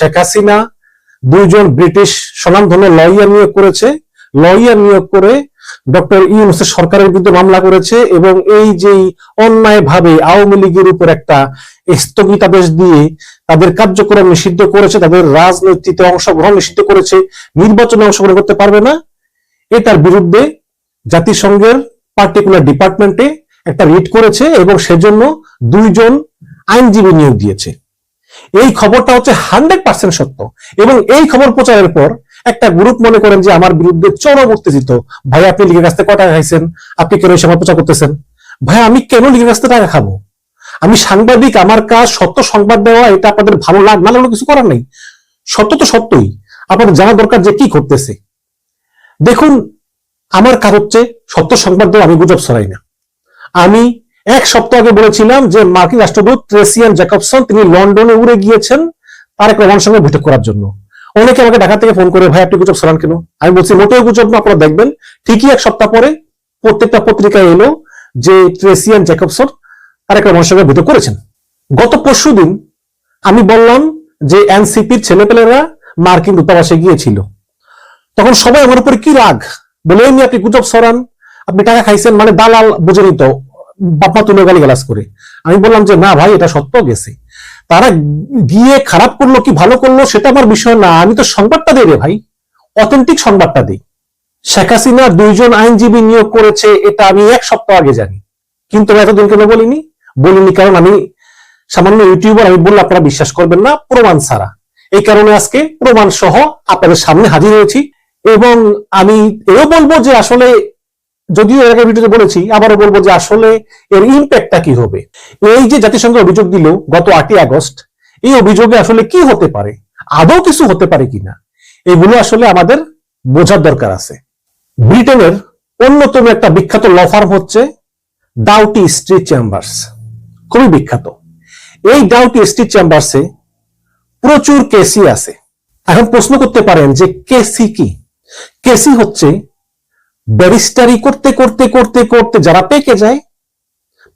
শেখ হাসিনা দুইজন ব্রিটিশ স্বনামধন্য লয়ার নিয়োগ করেছে। লয়ার নিয়োগ করে ডক্টর ইউনুসের সরকারের বিরুদ্ধে মামলা করেছে এবং এই যে অন্যায় ভাবে আওয়ামী লীগের উপর একটা স্থগিতাদেশ দিয়ে তাদের কার্যক্রম নিষিদ্ধ করেছে, তাদের রাজনৈতিক অংশগ্রহণ নিষিদ্ধ করেছে, নির্বাচনে অংশগ্রহণ করতে পারবে না এটার বিরুদ্ধে জাতিসংঘের পার্টিকুলার ডিপার্টমেন্টে একটা রিট করেছে এবং সেজন্য দুইজন আইনজীবী নিয়োগ দিয়েছে। এই খবরটা হচ্ছে হান্ড্রেড পার্সেন্ট সত্য। এবং এই খবর প্রচারের পর একটা গ্রুপ মনে করেন যে আমার বিরুদ্ধে চরম উত্তেজিত। ভাই, আপনি লিগের কাছ কয় খাইছেন? আপনি কেন এই সময় প্রচার করতেছেন? ভাই, আমি কেন লিগের কাছ টাকা খাব? আমি সাংবাদিক, আমার কাজ সত্য সংবাদ দেওয়া, এটা আপনাদের ভালো লাগ, না কিছু করার নেই। সত্য তো সত্যই। আপনাদের জানা দরকার যে কি করতেছে দেখুন, আমার কাজ হচ্ছে সত্য সংবাদ দেওয়া, আমি গুজব ছড়াই না। আমি এক সপ্তাহ আগে বলেছিলাম যে মার্কিন রাষ্ট্রদূত ট্রেসিয়ান জ্যাকবসন তিনি লন্ডনে উড়ে গিয়েছেন তারেক রহমানের সঙ্গে বৈঠক করার জন্য। অনেকে আমাকে ঢাকা থেকে ফোন করে, ভাই, আপনি গুজব ছড়ান কেন? আমি বলছি, মোটেও গুজব না, আপনারা দেখবেন। ঠিকই এক সপ্তাহ পরে প্রত্যেকটা পত্রিকায় এলো যে ট্রেসিয়ান জ্যাকবসন তারেক রহমানের সঙ্গে বৈঠক করেছেন। গত পরশু দিন আমি বললাম যে এনসিপির ছেলেপেলেরা মার্কিন দূতাবাসে গিয়েছিল। তখন সবাই আমার উপরে কি রাগ? বলে আপনি গুজব সরান আপনি টাকা খাইছেন মানে দালাল বুঝে নিত। বাপমা তুলে গালি গালাজ করে। আমি বললাম যে, না ভাই, এটা সত্য গেছে। তারা গিয়ে খারাপ করল কি ভালো করল সেটা আমার বিষয় না। আমি তো সংবাদটা রে ভাই, অথেন্টিক সংবাদটা দিই। শেখ হাসিনা দুইজন আইনজীবী নিয়োগ করেছে, এটা আমি এক সপ্তাহ আগে জানি। কিন্তু আমি এতদিন কেন বলিনি বলিনি কারণ আমি সামান্য ইউটিউবার, আমি বললে আপনারা বিশ্বাস করবেন না, প্রমাণ ছাড়া। এই কারণে আজকে প্রমাণ সহ আপনাদের সামনে হাজির হয়েছি এবং আমি এও বলব যে আসলে যদিও এর আগে ভিডিওতে বলেছি, আবারও বলব যে আসলে এর ইম্প্যাক্টটা কি হবে। এই যে জাতিসংঘ অভিযোগ দিল গত আটই আগস্ট, এই অভিযোগে আসলে কি হতে পারে? আদৌ কিছু হতে পারে কিনা? এগুলো আসলে আমাদের বোঝার দরকার আছে। ব্রিটেনের অন্যতম একটা বিখ্যাত ল ফার্ম হচ্ছে ডাউটি স্ট্রিট চেম্বার্স খুবই বিখ্যাত। এই ডাউটি স্ট্রিট চেম্বার্সে প্রচুর কেসি আছে। এখন প্রশ্ন করতে পারেন যে কেসি কি? কেসি হচ্ছে ব্যারিস্টারি করতে করতে করতে করতে যারা পেকে যায়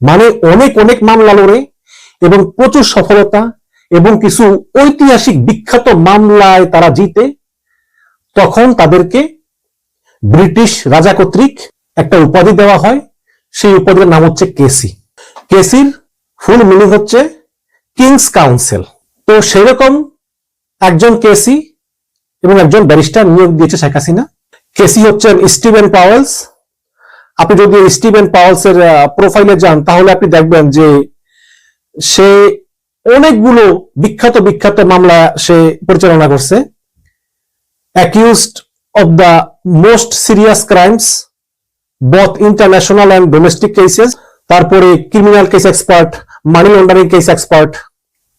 মানে অনেক অনেক মামলা লড়ে এবং প্রচুর সফলতা এবং কিছু ঐতিহাসিক বিখ্যাত মামলায় তারা জিতে, তখন তাদেরকে ব্রিটিশ রাজা কর্তৃক একটা উপাধি দেওয়া হয়। সেই উপাধির নাম হচ্ছে কেসি। কেসির ফুল মিনিং হচ্ছে কিংস কাউন্সিল। তো সেরকম একজন কেসি এবং একজন ব্যারিস্টার নিয়োগ দিয়েছে শেখ হাসিনা। কেসি হচ্ছেন স্টিভেন পাওয়েলস আপনি যদি স্টিভেন পাওয়েলস এর প্রোফাইলে যান, তাহলে আপনি দেখবেন যে সে অনেকগুলো বিখ্যাত বিখ্যাত মামলা সে পরিচালনা করছে। Accused of the most serious crimes both international and domestic cases তারপরে criminal case expert money laundering case expert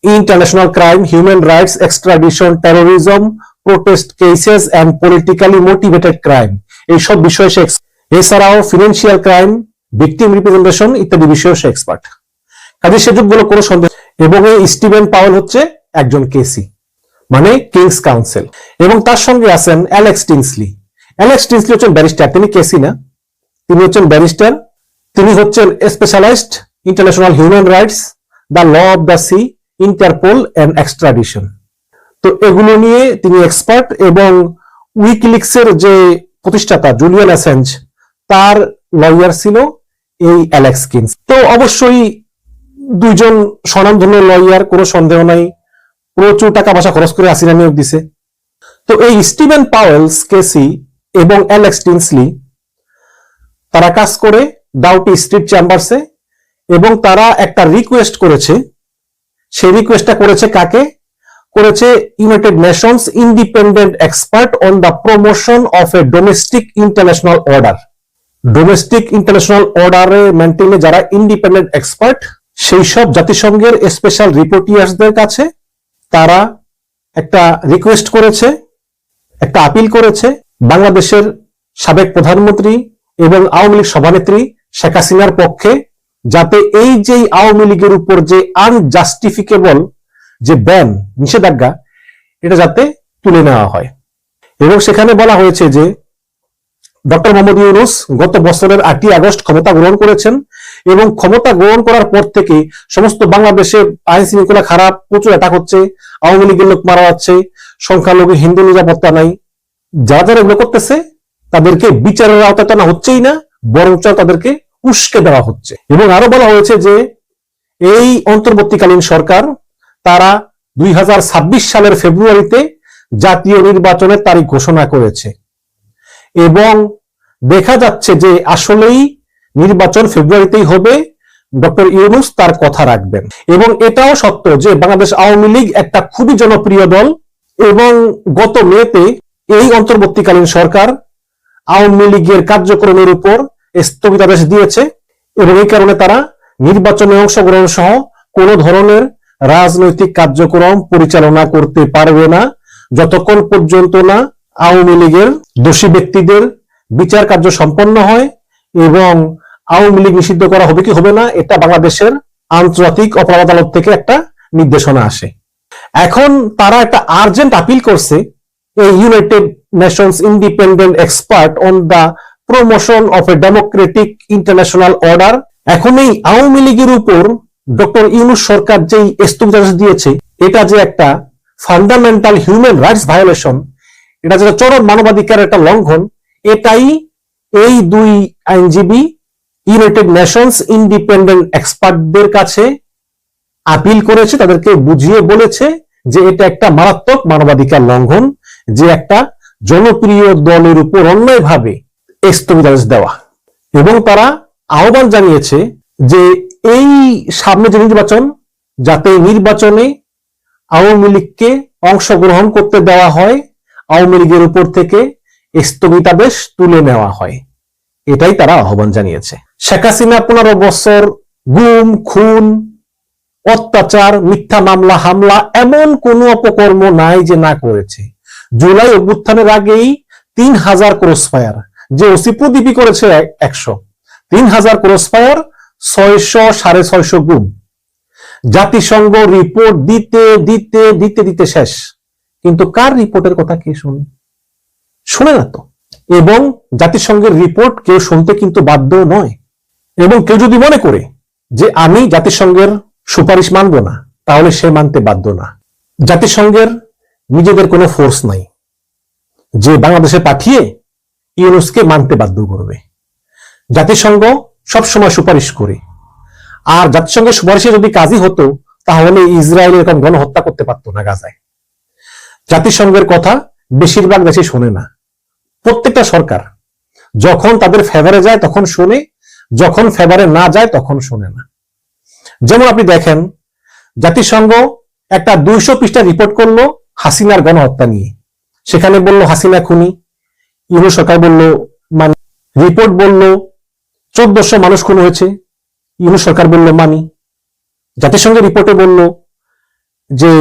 international crime human rights extradition terrorism protest cases and politically motivated crime এইসব বিষয়ে সে এছাড়াও ফিনান্সিয়াল ক্রাইম ভিকটিম রিপ্রেজেন্টেশন ইত্যাদি বিষয়েও সে expert কাজে সেযুগগুলো কোনো সন্দেহ এবং এই স্টিভেন পাওয়েল হচ্ছে একজন কেসি মানে কিংস কাউন্সিল। এবং তার সঙ্গে আছেন অ্যালেক্স টিংসলি অ্যালেক্স টিংসলি হচ্ছেন ব্যারিস্টার, তিনি কেসি না। তিনি হচ্ছেন ব্যারিস্টার। তিনি হচ্ছেন specialized international human rights the law of the sea Interpol and extradition তো এগুলো নিয়ে তিনি এক্সপার্ট এবং উইকিলিক্সের যে প্রতিষ্ঠাতা জুলিয়ান অ্যাসেঞ্জ তার লয়ার ছিল এই অ্যালেক্স কিংস তো অবশ্যই দুইজন স্বনামধন্য লয়ার কোনো সন্দেহ নাই। প্রচুর টাকা পয়সা খরচ করে আসিনা নিয়োগ দিছে। তো এই স্টিভেন পাওয়েলস কেসি এবং অ্যালেক্স টিনসলি তারা কাজ করে ডাউটি স্ট্রিট চেম্বারসে এবং তারা একটা রিকোয়েস্ট করেছে। সেই রিকোয়েস্টটা করেছে কাকে? করেছে United Nations independent expert on the promotion of a domestic international order domestic international অর্ডারে মেনটেনে যারা ইন্ডিপেন্ডেন্ট এক্সপার্ট সেই সব জাতিসংঘের স্পেশাল রিপোর্টিয়ার্সদের কাছে তারা একটা রিকোয়েস্ট করেছে, একটা আপিল করেছে বাংলাদেশের সাবেক প্রধানমন্ত্রী এবং আওয়ামী লীগ সভানেত্রী শেখ হাসিনার পক্ষে, যাতে এই যে আওয়ামী লীগের উপর যে আনজাস্টিফিকেবল যে ব্যান নিষেধাজ্ঞা, এটা যাতে তুলে নেওয়া হয়। এবং সেখানে বলা হয়েছে যে ডক্টর মোহাম্মদ ইউনুস গত বছরের আটই আগস্ট ক্ষমতা গ্রহণ করেছেন এবং ক্ষমতা গ্রহণ করার পর থেকে সমস্ত বাংলাদেশে আইন শৃঙ্খলা খারাপ, প্রচুর অ্যাটাক হচ্ছে, আওয়ামী লীগের লোক মারা যাচ্ছে, সংখ্যালঘু হিন্দু নিরাপত্তা নাই। যারা যারা এগুলো করতেছে, তাদেরকে বিচারের আওতায় টানা হচ্ছেই না, বরঞ্চ তাদেরকে উস্কে দেওয়া হচ্ছে। এবং আরও বলা হয়েছে যে এই অন্তর্বর্তীকালীন সরকার তারা দুই হাজার ছাব্বিশ সালের ফেব্রুয়ারিতে জাতীয় নির্বাচনের তারিখ ঘোষণা করেছে। এবং দেখা যাচ্ছে যে আসলেই নির্বাচন ফেব্রুয়ারিতেই হবে, ডক্টর ইউনুস তার কথা রাখবেন। এবং এটাও সত্য যে বাংলাদেশ আওয়ামী লীগ একটা খুবই জনপ্রিয় দল এবং গত মেতে এই অন্তর্বর্তীকালীন সরকার আওয়ামী লীগের কার্যক্রমের উপর স্থগিতাদেশ দিয়েছে এবং এই কারণে তারা নির্বাচনে অংশগ্রহণ সহ কোনো ধরনের রাজনৈতিক কার্যক্রম পরিচালনা করতে পারবে না, যতক্ষণ পর্যন্ত না আওয়ামী লীগের দোষী ব্যক্তিদের বিচার কার্য সম্পন্ন হয় এবং আওয়ামী লীগ নিষিদ্ধ করা হবে কি হবে না, এটা বাংলাদেশের আন্তর্জাতিক অপরাধ আদালত থেকে একটা নির্দেশনা আসে। এখন তারা একটা আর্জেন্ট আপিল করছে, এই United Nations independent expert on the promotion of a democratic international order এখন এই আওয়ামী লীগের উপর ডক্টর ইউনুস সরকার যেই স্থগিতাদেশ দিয়েছে, এটা যে একটা ফান্ডামেন্টাল হিউম্যান রাইটস ভায়োলেশন এটা যেটা চরম মানবাধিকার একটা লঙ্ঘন, এটাই এই দুই আইনজীবী ইউনাইটেড নেশনস ইন্ডিপেন্ডেন্ট এক্সপার্টদের কাছে আপিল করেছে, তাদেরকে বুঝিয়ে বলেছে যে এটা একটা মারাত্মক মানবাধিকার লঙ্ঘন, যে একটা জনপ্রিয় দলের উপর অন্যায়ভাবে স্থগিতাদেশ দেওয়া। এবং তারা আহ্বান জানিয়েছে যে এই সামনে যে নির্বাচন, যাতে নির্বাচনে আওয়ামী লীগকে অংশগ্রহণ করতে দেওয়া হয়, আওয়ামী লীগের উপর থেকে স্থগিতাদেশ তুলে নেওয়া হয়। এটাই তারা আহ্বান জানিয়েছে। শেখ হাসিনা পনেরো বছর গুম, খুন, অত্যাচার, মিথ্যা মামলা, হামলা এমন কোন অপকর্ম নাই যে না করেছে। জুলাই অভ্যুত্থানের আগেই তিন হাজার ক্রস ফায়ার যে ওসি প্রদীপই করেছে একশো, তিন হাজার ক্রস ফায়ার ছয়শো সাড়ে ছয়শো গুম জাতিসংঘ রিপোর্ট দিতে দিতে দিতে দিতে শেষ। কিন্তু কার রিপোর্টের কথা কে শুনে? শুনে না তো। এবং জাতিসংঘের রিপোর্ট কেউ শুনতে কিন্তু বাধ্য নয়। এবং কেউ যদি মনে করে যে আমি জাতিসংঘের সুপারিশ মানব না, তাহলে সে মানতে বাধ্য না। জাতিসংঘের নিজেদের কোনো ফোর্স নাই। যে বাংলাদেশে পাঠিয়ে ইউনুসকে মানতে বাধ্য করবে। জাতিসংঘ সবসময় সুপারিশ করে। আর জাতিসংঘের সুপারিশে যদি কাজই হতো, তাহলে ইসরায়েল এরকম গণহত্যা করতে পারতো না গাজায়। জাতিসংঘের কথা বেশিরভাগ দেশে শোনে না। প্রত্যেকটা সরকার যখন তাদের ফেভারে যায় তখন শোনে, যখন ফেভারে না যায় তখন শোনে না। যেমন আপনি দেখেন, জাতিসংঘ একটা দুইশো পৃষ্ঠা রিপোর্ট করল হাসিনার গণহত্যা নিয়ে। সেখানে বলল হাসিনা খুনি। ইউরো সরকার বলল মানে রিপোর্ট বলল চোদ্দশো মানুষ খুন হয়েছে। ইউরো সরকার বলল, মানি। জাতিসংঘের রিপোর্টে বলল যে,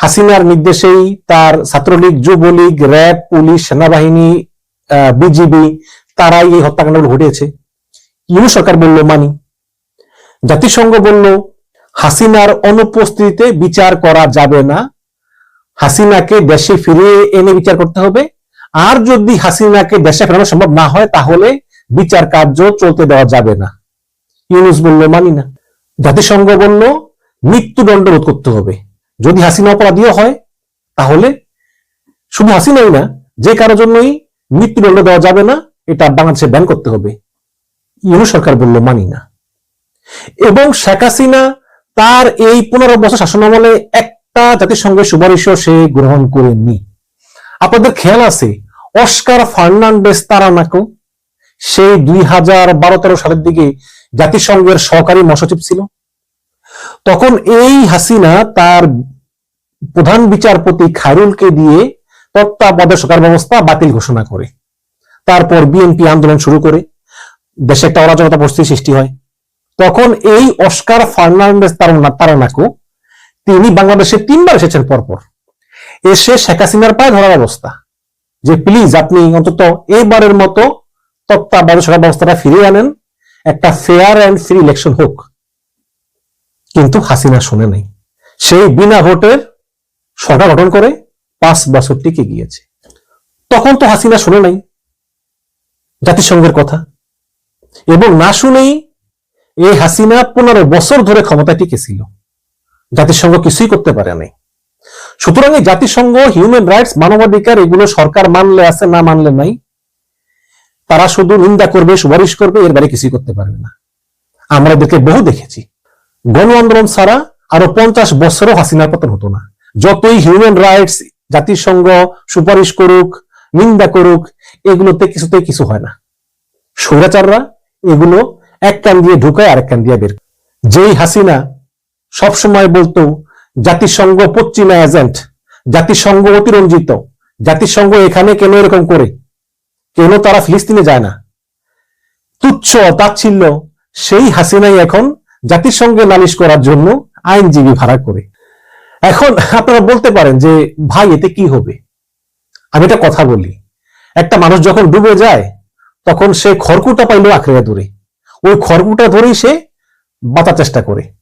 হাসিনার নির্দেশেই তার ছাত্রলীগ, যুবলীগ, র্যাব, পুলিশ, সেনাবাহিনী বিজিবি তারাই এই হত্যাকাণ্ডগুলো ঘটিয়েছে। ইউরো সরকার বলল, মানি। জাতিসংঘ বলল, হাসিনার অনুপস্থিতিতে বিচার করা যাবে না। হাসিনাকে দেশে ফিরিয়ে এনে বিচার করতে হবে। আর যদি হাসিনাকে দেশে ফেরানো সম্ভব না হয়, তাহলে বিচার কার্য চলতে দেওয়া যাবে না। ইউনুস বলল, মানি না। জাতিসংঘ বলল, মৃত্যুদণ্ড রোধ করতে হবে। যদি হাসিনা অপরাধীও হয়, তাহলে শুধু হাসিনাই না, যে কারও জন্যই মৃত্যুদণ্ড দেওয়া যাবে না, এটা বাংলাদেশে ব্যান করতে হবে। ইউনুস সরকার বলল, মানি না। এবং শেখ হাসিনা তার এই পনেরো বছর শাসনামলে একটা জাতিসংঘের সুপারিশও সে গ্রহণ করেনি। আপনাদের খেয়াল আছে, অস্কার ফার্নান্ডেস তারানাকো সেই দুই হাজার বারো তেরো সালের দিকে জাতিসংঘের সহকারী মহাসচিব ছিল। তখন এই হাসিনা তার প্রধান বিচারপতি খায়রুলকে দিয়ে তত্ত্বাবধায়ক সরকার ব্যবস্থা বাতিল ঘোষণা করে। তারপর বিএনপি আন্দোলন শুরু করে। দেশে একটা অরাজকতা পরিস্থিতি সৃষ্টি হয়। তখন এই অস্কার ফার্নান্ডেস তারানাকো, তিনি বাংলাদেশে তিনবার এসেছেন পরপর। এসে শেখ হাসিনার পায়ে ধরার অবস্থা। যে প্লিজ আপনি অন্তত এইবারের মতো তত্ত্বাবধায়ক ব্যবস্থাটা ফিরিয়ে আনেন। একটা ফেয়ার অ্যান্ড ফ্রি ইলেকশন হোক। কিন্তু হাসিনা শুনে নাই। সেই বিনা ভোটের সরকার গঠন করে পাঁচ বছর টিকে গিয়েছে। তখন তো হাসিনা শুনে নাই। জাতিসংঘের কথা। এবং না শুনেই এই হাসিনা পনেরো বছর ধরে ক্ষমতায় টিকেছিল। জাতিসংঘ কিছুই করতে পারে নাই। সুতরাং এই জাতিসংঘ হিউম্যান রাইটস মানবাধিকার, এগুলো সরকার মানলে আছে, না মানলে নাই। তারা শুধু নিন্দা করবে, সুপারিশ করবে, এর বাইরে কিছুই করতে পারবে না। আমরা এদেরকে বহু দেখেছি। গণ আন্দোলন ছাড়া আরও পঞ্চাশ বছরও হাসিনার পতন হতো না। যতই হিউম্যান রাইটস জাতিসংঘ সুপারিশ করুক, নিন্দা করুক, এগুলোতে কিছুতে কিছু হয় না। স্বৈরাচাররা এগুলো এক কান দিয়ে ঢুকায় আরেক কান দিয়ে বের যেই হাসিনা সবসময় বলতো, জাতিসংঘ পশ্চিমা এজেন্ট জাতিসংঘ অতিরঞ্জিত, জাতিসংঘ এখানে কেন এরকম করে? কেন তারা ফিলিস্তিনে যায় না। তুচ্ছ তাচ্ছিল্য সেই হাসিনাই এখন জাতিসংঘে নালিশ করার জন্য আইনজীবী ভাড়া করে। এখন আপনারা বলতে পারেন যে, ভাই, এতে কি হবে? আমি একটা কথা বলি। একটা মানুষ যখন ডুবে যায়, তখন সে খড়কুটা পাইলেও আঁকড়ে ধরে। ওই খড়কুটা ধরেই সে বাঁচার চেষ্টা করে।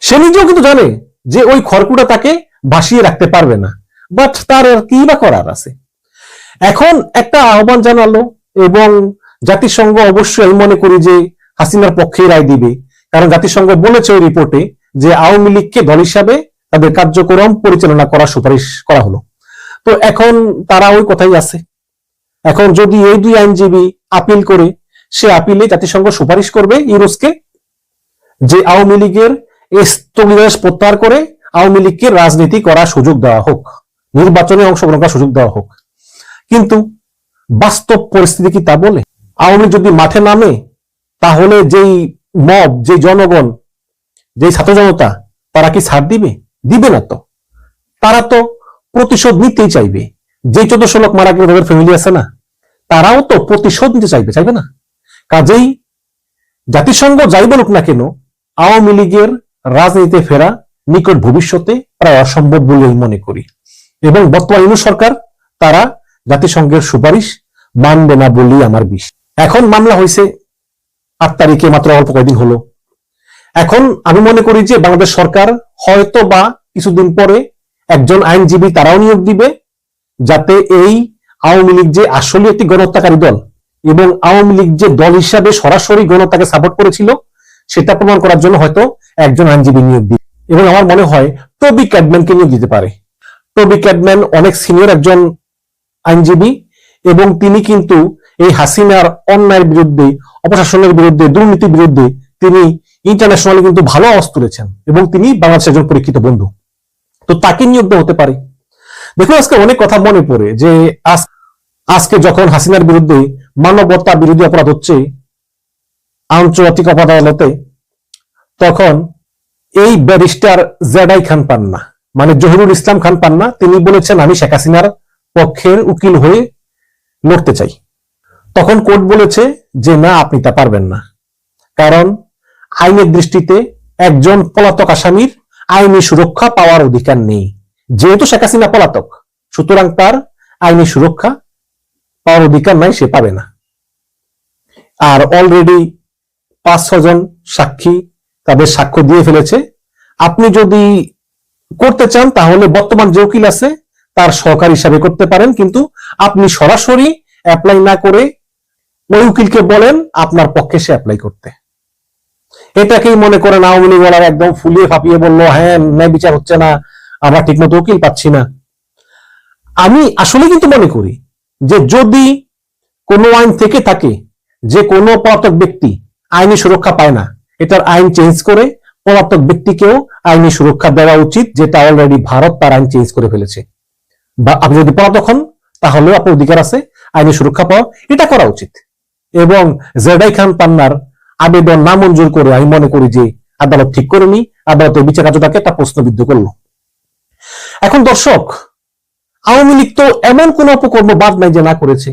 সে নিজেও কিন্তু জানে যে, ওই খড়কুটা তাকে ভাসিয়ে রাখতে পারবে না। বাট তার আর কি বা করার আছে? এখন একটা আহ্বান জানালো এবং জাতিসংঘ অবশ্যই আমি মনে করি যে হাসিনার পক্ষে রায় দিবে। কারণ জাতিসংঘ বলেছে ওই রিপোর্টে যে আওয়ামী লীগকে দল হিসাবে তাদের কার্যক্রম পরিচালনা করার সুপারিশ করা হলো। তো এখন তারা ওই কথাই আছে। এখন যদি এই দুই আইনজীবী আপিল করে, সে আপিলে জাতিসংঘ সুপারিশ করবে ইউরোসকে যে আওয়ামী লীগের স্থগিতাদেশ প্রত্যাহার করে আওয়ামী লীগকে রাজনীতি করার সুযোগ দেওয়া হোক, নির্বাচনে অংশগ্রহণ করার সুযোগ দেওয়া হোক। কিন্তু বাস্তব পরিস্থিতি কি তা বলে? আওয়ামী যদি মাঠে নামে, তাহলে যেই মব যে জনগণ যে ছাত্র জনতা তারা কি ছাড় দিবে? দিবে না তো। তারা তো প্রতিশোধ নিতেই চাইবে। যে চোদ্দশো লোক মারা গেল তাদের ফ্যামিলি আছে না, তারাও তো প্রতিশোধ নিতে চাইবে চাইবে না। কাজেই জাতিসংঘ যাই বলুক না কেন, আওয়ামী লীগের রাজনীতিতে ফেরা নিকট ভবিষ্যতে প্রায় অসম্ভব বলে মনে করি। এবং বর্তমান ইউনূস সরকার, তারা জাতিসংঘের সুপারিশ মানবে না বলেই আমার বিষ। এখন মামলা হয়েছে আট তারিখে, মাত্র অল্প কয়েকদিন হলো। এখন আমি মনে করি যে বাংলাদেশ সরকার হয়তো বা কিছুদিন পরে একজন আইনজীবী তারাও নিয়োগ দিবে, যাতে এই আওয়ামী লীগ যে আসলে একটি গণহত্যাকারী দল এবং আওয়ামী লীগ যে দল হিসাবে সরাসরি গণহত্যাকে সাপোর্ট করেছিল, সেটা প্রমাণ করার জন্য হয়তো একজন আইনজীবী নিয়োগ দিবে। এবং আমার মনে হয় টবি ক্যাডম্যানকে নিয়োগ দিতে পারে। টবি ক্যাডম্যান অনেক সিনিয়র একজন আইনজীবী এবং তিনি কিন্তু এই হাসিনার অন্যায়ের বিরুদ্ধে, অপশাসনের বিরুদ্ধে, দুর্নীতির বিরুদ্ধে তিনি ইন্টারন্যাশনালি কিন্তু ভালো আওয়াজ তুলেছেন এবং তিনি বাংলাদেশের একজন পরীক্ষিত বন্ধু। তো তাকে নিয়োগ হতে পারে। দেখুন, আজকে অনেক কথা মনে পড়ে যে আজ- আজকে যখন হাসিনার বিরুদ্ধে মানবতা বিরোধী অপরাধ হচ্ছে আন্তর্জাতিক অপরাধ আদালতে, তখন এই ব্যারিস্টার জেডাই খান পান্না মানে জহিরুল ইসলাম খান পান্না, তিনি বলেছেন, আমি শেখ হাসিনার পক্ষের উকিল হয়ে লড়তে চাই। তখন কোর্ট বলেছে যে, না, আপনি তা পারবেন না। কারণ আইনের দৃষ্টিতে একজন পলাতক আসামির আইনি সুরক্ষা পাওয়ার অধিকার নেই। যেহেতু শেখ হাসিনা পলাতক, সুতরাং তার আইনি সুরক্ষা পাওয়ার অধিকার নাই, সে পাবে না। আর অলরেডি পাঁচ ছজন সাক্ষী তাদের সাক্ষ্য দিয়ে ফেলেছে। আপনি যদি করতে চান, তাহলে বর্তমান যে উকিল আছে তার সহকারী হিসাবে করতে পারেন, কিন্তু আপনি সরাসরি অ্যাপ্লাই না করে ওই উকিলকে বলেন আপনার পক্ষে সে অ্যাপ্লাই করতে। এটাকেই মনে করেন আওয়ামী লীগ ওনারা একদম ফুলিয়ে ফাঁপিয়ে বলল হ্যাঁ ন্যায় বিচার হচ্ছে না, আমরা ঠিকমতো উকিল পাচ্ছি না। আমি আসলে কিন্তু মনে করি যে যদি কোনো আইন থেকে থাকে যে কোনো পলাতক ব্যক্তি আইনি সুরক্ষা পায় না, এটার আইন চেঞ্জ করে পলাতক ব্যক্তিকেও আইনি সুরক্ষা দেওয়া উচিত, যেটা অলরেডি ভারত তার আইন চেঞ্জ করে ফেলেছে। বা আপনি যদি পলাতক হন আপনার অধিকার আছে, আইনি সুরক্ষা পাওয়া, এটা করা উচিত। এবং জেডাই খান পান্নার আবেদন নামঞ্জুর করে আমি মনে করি যে আদালত ঠিক করেনি, আদালতের বিচার কার্যটাকে তা প্রশ্নবিদ্ধ করল। এখন দর্শক, আওয়ামী লীগ তো এমন কোন অপকর্ম বাদ নাই যে না করেছে।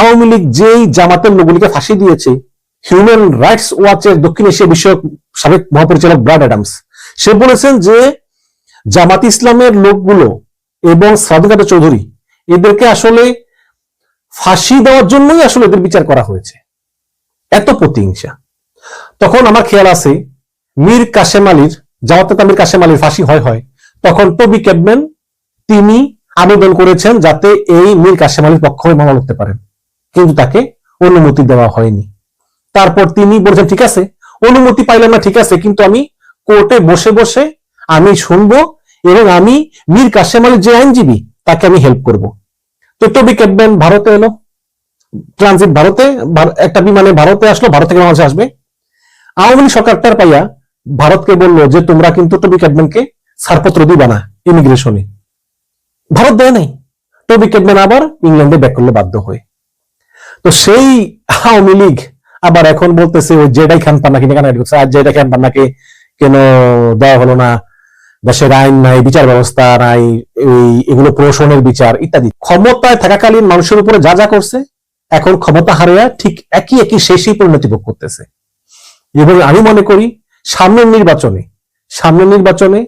আওয়ামী লীগ যেই জামাতের লোকগুলিকে ফাঁসি দিয়েছে হিউম্যান রাইটস ওয়াচের দক্ষিণ এশিয়া বিষয়ক সাবেক মহাপরিচালক ব্রাড অ্যাডামস, সে বলেছেন যে জামাত ইসলামের লোকগুলো এবং স্বাধীনতা চৌধুরী, এদেরকে আসলে ফাঁসি দেওয়ার জন্যই আসলে এদের বিচার করা হয়েছে। এত প্রতিহিংসা। তখন আমার খেয়াল আছে, মীর কাশেম আলীর, জামাত মীর কাশেম আলীর ফাঁসি হয় হয়। তখন টবি ক্যাবম্যান তিনি আবেদন করেছেন যাতে এই মীর কাশেম আলীর পক্ষ হয়ে মামলা করতে পারেন। কিন্তু তাকে অনুমতি দেওয়া হয়নি। তারপর তিনি বলেছেন, ঠিক আছে, অনুমতি পাইলাম না, ঠিক আছে, কিন্তু আমি কোর্টে বসে বসে আমি শুনব এবং আমি মীর কাসেম আলী যে আইনজীবী, তাকে আমি হেল্প করব। তো টবি ক্যাপম্যান ভারতে এলো। ট্রানজিট ভারতে একটা বিমানে ভারতে আসলো, ভারত থেকে বাংলাদেশে আসবে। আওয়ামী লীগ সরকারটার পাইয়া ভারতকে বলল যে, তোমরা কিন্তু টবি ক্যাপম্যানকে ছাড়পত্র দিবা না ইমিগ্রেশনে ভারত দেয় নাই। টবি ক্যাপম্যান আবার ইংল্যান্ডে ব্যাক করলে বাধ্য হয়ে। তো সেই আওয়ামী লীগ আবার এখন বলতেছে, ওই জেডাই খান পান্নাকে নিয়ে কানাকাটি জেডাই খান পান্নাকে কেন দেওয়া হলো না? দেশের আইন নাই, বিচার ব্যবস্থা নাই এগুলো প্রশাসনের বিচার ইত্যাদি। ক্ষমতায় থাকাকালীন মানুষের উপরে যা যা করছে, এখন ক্ষমতা হারিয়া ঠিক একই একই শেষই পরিণতি ভোগ করতেছে। এবং আমি মনে করি, সামনের নির্বাচনে সামনের নির্বাচনে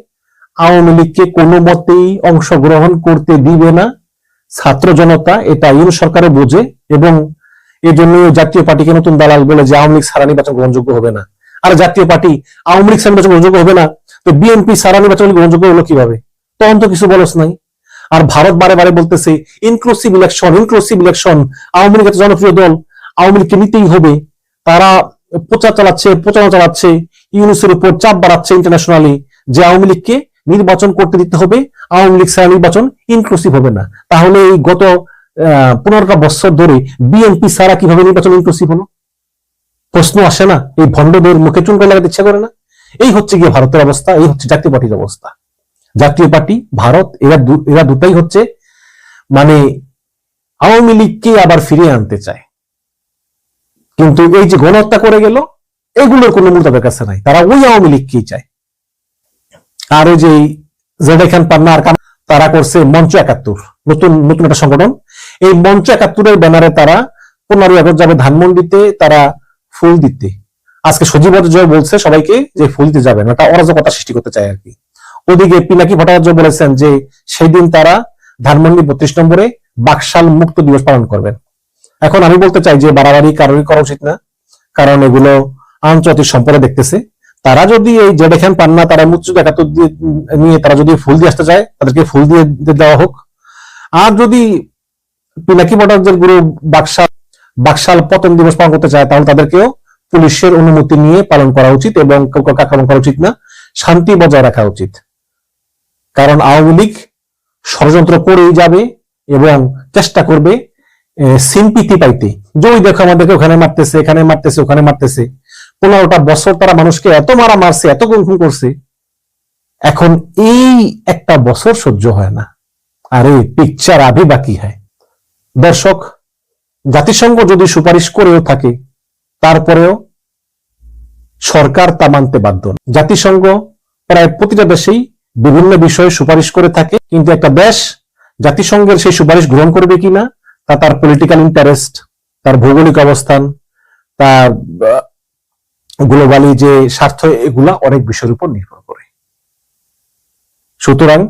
আওয়ামী লীগকে কোনো মতেই অংশগ্রহণ করতে দিবে না। ছাত্র জনতা এটা ইউন সরকারে বোঝে এবং এই জন্য জাতীয় পার্টিকে নতুন দালাল বলে যে আওয়ামী লীগ সারা নির্বাচন গ্রহণযোগ্য হবে না। আর জাতীয় পার্টি আওয়ামী লীগ সারা নির্বাচন গ্রহণযোগ্য হবে না তো বিএনপি সারা নির্বাচন গ্রহণযোগ্য হলো কীভাবে? তখন তো কিছু বলস নাই। আর ভারত বারে বারে বলতেছে inclusive election inclusive election Awami League একটা জনপ্রিয় দল, আওয়ামী লীগকে নিতেই হবে। তারা প্রচার চালাচ্ছে, প্রচারণা চালাচ্ছে, ইউনুসের উপর চাপ বাড়াচ্ছে ইন্টারন্যাশনালি যে আওয়ামী লীগকে নির্বাচন করতে দিতে হবে। আওয়ামী লীগ ছাড়া নির্বাচন ইনক্লুসিভ হবে না। তাহলে এই গত পনেরোটা বছর ধরে বিএনপি ছাড়া কীভাবে নির্বাচন ইনক্লুসিভ হলো? প্রশ্ন আসে না। এই ভণ্ডদের মুখে চুনকা লাগাতে ইচ্ছা করে না? এই হচ্ছে গিয়ে ভারতের অবস্থা, এই হচ্ছে জাতীয় পার্টির অবস্থা। জাতীয় পার্টি, ভারত, এরা এরা দুটাই হচ্ছে মানে আওয়ামী লীগকে আবার ফিরিয়ে আনতে চায়। কিন্তু এই যে গণহত্যা করে গেল, এগুলোর কোনো মূল তাদের কাছে নাই। তারা ওই আওয়ামী লীগকেই চায়। আর ওই যে জেডে খান পান্না আর তারা করছে মঞ্চ একাত্তর, নতুন নতুন একটা সংগঠন। এই মঞ্চ একাত্তরের ব্যানারে তারা পনেরোই আগস্ট যাবে ধানমন্ডিতে তারা ফুল দিতে। আজকে সজীব জয় বলছে সবাইকে যে ফুল দিতে যাবেন একটা অরাজকতা সৃষ্টি করতে চায় আর কি। ওদিকে পিনাকি ভট্টাচার্য বলেছেন যে সেই দিন তারা ধানমন্ডি বত্রিশ নম্বরে বাকশাল মুক্ত দিবস পালন করবেন। এখন আমি বলতে চাই যে বাড়াবাড়ি কারোরই করা উচিত না, কারণ এগুলো আন্তর্জাতিক সম্পর্কে দেখতেছে। তারা যদি এই জেডে খান পান না, তারা মুচ্ছু দিয়ে নিয়ে তারা যদি ফুল দিয়ে আসতে চায়, তাদেরকে ফুল দিয়ে দেওয়া হোক। আর যদি পিনাকি ভট্টাচার্যের গুরু বাকশাল বাকশাল পতন দিবস পালন করতে চায়, তাহলে তাদেরকেও পুলিশের অনুমতি নিয়ে পালন করা উচিত এবং কাউকে আক্রমণ করা উচিত না, শান্তি বজায় রাখা উচিত। কারণ আওয়ামী লীগ ষড়যন্ত্র করেই যাবে এবং চেষ্টা করবে সিম্পিতি পাইতে। যে দেখো আমাদেরকে ওখানে মারতেছে, এখানে মারতেছে, ওখানে মারতেছে। পনেরোটা বছর তারা মানুষকে এত মারা মারছে, এত খুন করছে। এখন এই একটা বছর সহ্য হয় না। আরে পিকচার আভি বাকি হয়। দর্শক, জাতিসংঘ যদি সুপারিশ করেও থাকে তারপরেও সরকার তা মানতে বাধ্য। জাতিসংঘ প্রায় প্রতিটা দেশেই বিভিন্ন বিষয়ে সুপারিশ করে থাকে, কিন্তু একটা দেশ জাতিসংঘের সেই সুপারিশ গ্রহণ করবে কিনা, তা তার পলিটিক্যাল ইন্টারেস্ট তার ভৌগোলিক অবস্থান, তার গ্লোবালি যে স্বার্থ, এগুলা অনেক বিষয়ের উপর নির্ভর করে সুতরাং